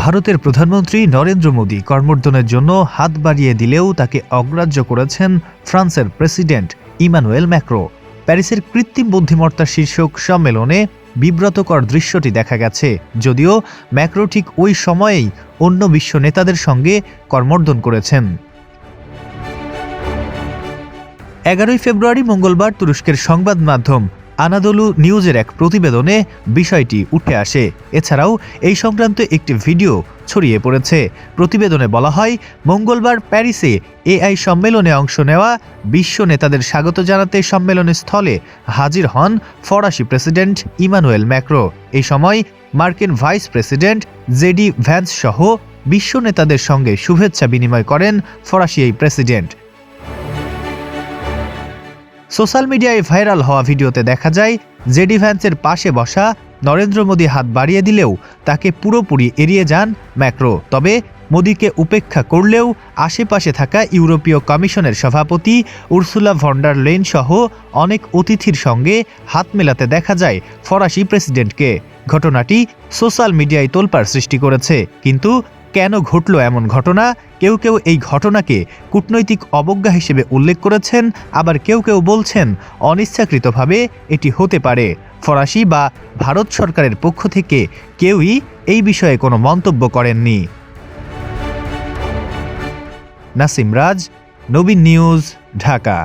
ভারতের প্রধানমন্ত্রী নরেন্দ্র মোদী কর্মর্দনের জন্য হাত বাড়িয়ে দিলেও তাকে অগ্রাহ্য করেছেন ফ্রান্সের প্রেসিডেন্ট ইমানুয়েল ম্যাক্রো। প্যারিসের কৃত্রিম বুদ্ধিমত্তা শীর্ষক সম্মেলনে বিব্রতকর দৃশ্যটি দেখা গেছে। যদিও ম্যাক্রো ঠিক ওই সময়েই অন্য বিশ্ব নেতাদের সঙ্গে কর্মর্দন করেছেন। এগারোই ফেব্রুয়ারি মঙ্গলবার তুরস্কের সংবাদ মাধ্যম আনাদলু নিউজের এক প্রতিবেদনে বিষয়টি উঠে আসে। এছাড়াও এই সংক্রান্ত একটি ভিডিও ছড়িয়ে পড়েছে। প্রতিবেদনে বলা হয়, মঙ্গলবার প্যারিসে এআই সম্মেলনে অংশ নেওয়া বিশ্ব নেতাদের স্বাগত জানাতে সম্মেলনের স্থলে হাজির হন ফরাসি প্রেসিডেন্ট ইমানুয়েল ম্যাক্রো। এই সময় মার্কিন ভাইস প্রেসিডেন্ট জেডি ভ্যান্স সহ বিশ্ব নেতাদের সঙ্গে শুভেচ্ছা বিনিময় করেন ফরাসি এই প্রেসিডেন্ট। সোশ্যাল মিডিয়ায় ভাইরাল হওয়া ভিডিওতে দেখা যায়, জেডি ভ্যান্সের পাশে বসা নরেন্দ্র মোদী হাত বাড়িয়ে দিলেও তাকে পুরোপুরি এড়িয়ে যান ম্যাক্রো। তবে মোদীকে উপেক্ষা করলেও আশেপাশে থাকা ইউরোপীয় কমিশনের সভাপতি উর্সুলা ভন্ডার লেন সহ অনেক অতিথির সঙ্গে হাত মেলাতে দেখা যায় ফরাসি প্রেসিডেন্টকে। ঘটনাটি সোশ্যাল মিডিয়ায় তোলপাড় সৃষ্টি করেছে, কিন্তু কেন ঘটল এমন ঘটনা? কেউ কেউ এই ঘটনাকে কূটনৈতিক অবজ্ঞা হিসেবে উল্লেখ করেছেন, আবার কেউ কেউ বলছেন অনিচ্ছাকৃতভাবে এটি হতে পারে। ফরাসি বা ভারত সরকারের পক্ষ থেকে কেউই এই বিষয়ে কোনো মন্তব্য করেননি। নাসিম রাজ, নবীন নিউজ, ঢাকা।